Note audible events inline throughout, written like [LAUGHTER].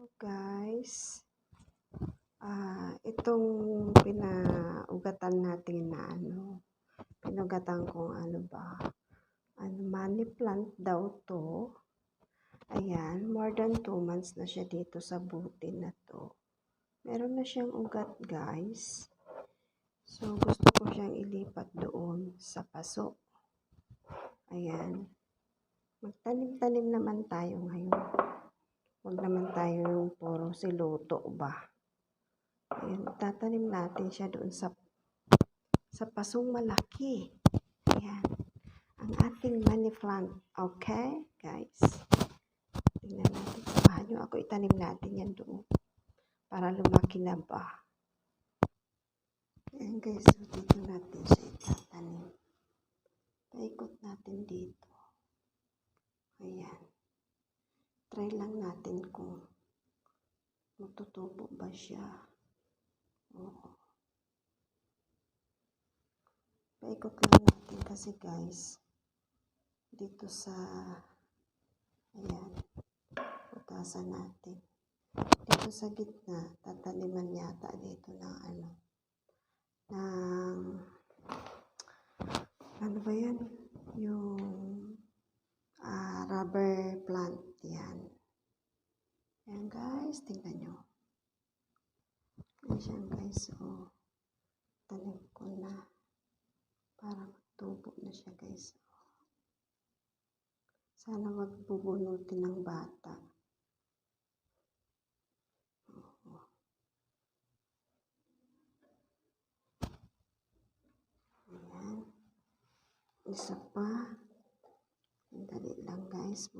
So guys, ah itong pinaugatan natin na ano, pinugatan kung ano ba, ano, money plant daw to. Ayan, more than 2 months na siya dito sa buti na to. Meron na siyang ugat guys. So gusto ko siyang ilipat doon sa paso. Ayan. Magtanim-tanim naman tayo ngayon. Huwag naman tayo yung puro siluto ba. Ayan, tatanim natin siya doon sa sa pasong malaki. Ayan. Ang ating money plant. Okay, guys? Tingnan natin. Samahan nyo ako itanim natin yan doon. Para lumaki na ba. Ayan guys, so dito natin siya itatanim. Paikot natin dito. Ayan. Try lang natin kung matutubo ba siya. Oo. Paikot lang natin kasi guys, dito sa, ayan, putasan natin. Dito sa gitna, tataniman yata dito ng ano, ng, ano ba yan? Yung, ah, rubber plant, yan. Ayan guys, tingnan nyo. Ayan guys, oh. Tanim ko na. Para magtubo na siya guys. Sana wag bubunutin ng bata. Oo. Ayan. Isa pa. Dali lang guys.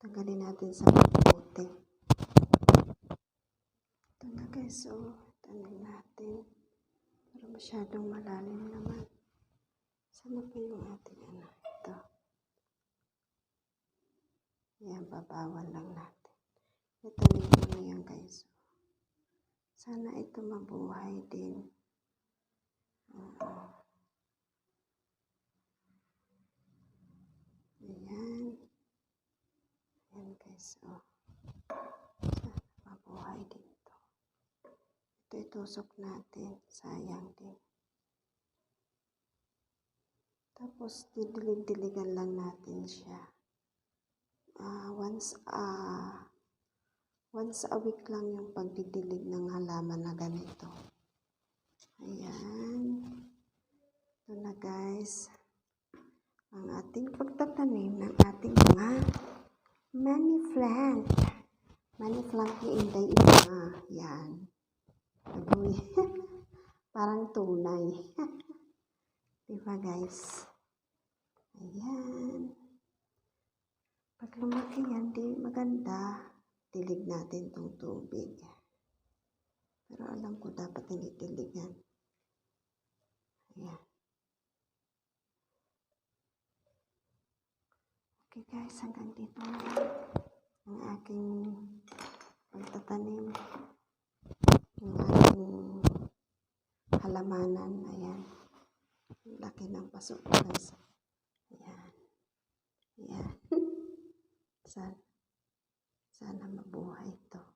Tanggalin natin sa puti. Oh, tanim natin. Pero masyadong malalim naman. Sana pa yung ating ano? Ito. Yan, babawan lang natin. Ito na yan guys. Sana ito mabuhay din. Oo. Ayan. Ayan guys. Oh. Sana mabuhay din ito. Ito itusok natin. Sayang din. Tapos, didilig-diligan lang natin siya. Ah, once, ah, once a week lang yung pagdidilig ng halaman na ganito. Ayan. Ito na guys. Ang ating pagtatanim ng ating mga money plant. Money plant ni Inday Ima. Yan. Agoy. [LAUGHS] Parang tunay. [LAUGHS] diba guys? Ayan. Pag lumaki yan, di maganda. Dilig natin tong tubig. Pero alam ko dapat hindi diligan. Ayan. Okay guys, hanggang dito na lang ang aking pagtatanim ng aking halamanan. Ayan. Laki ng pasok guys. Ayan. Ayan. [LAUGHS] sana, sana mabuhay ito.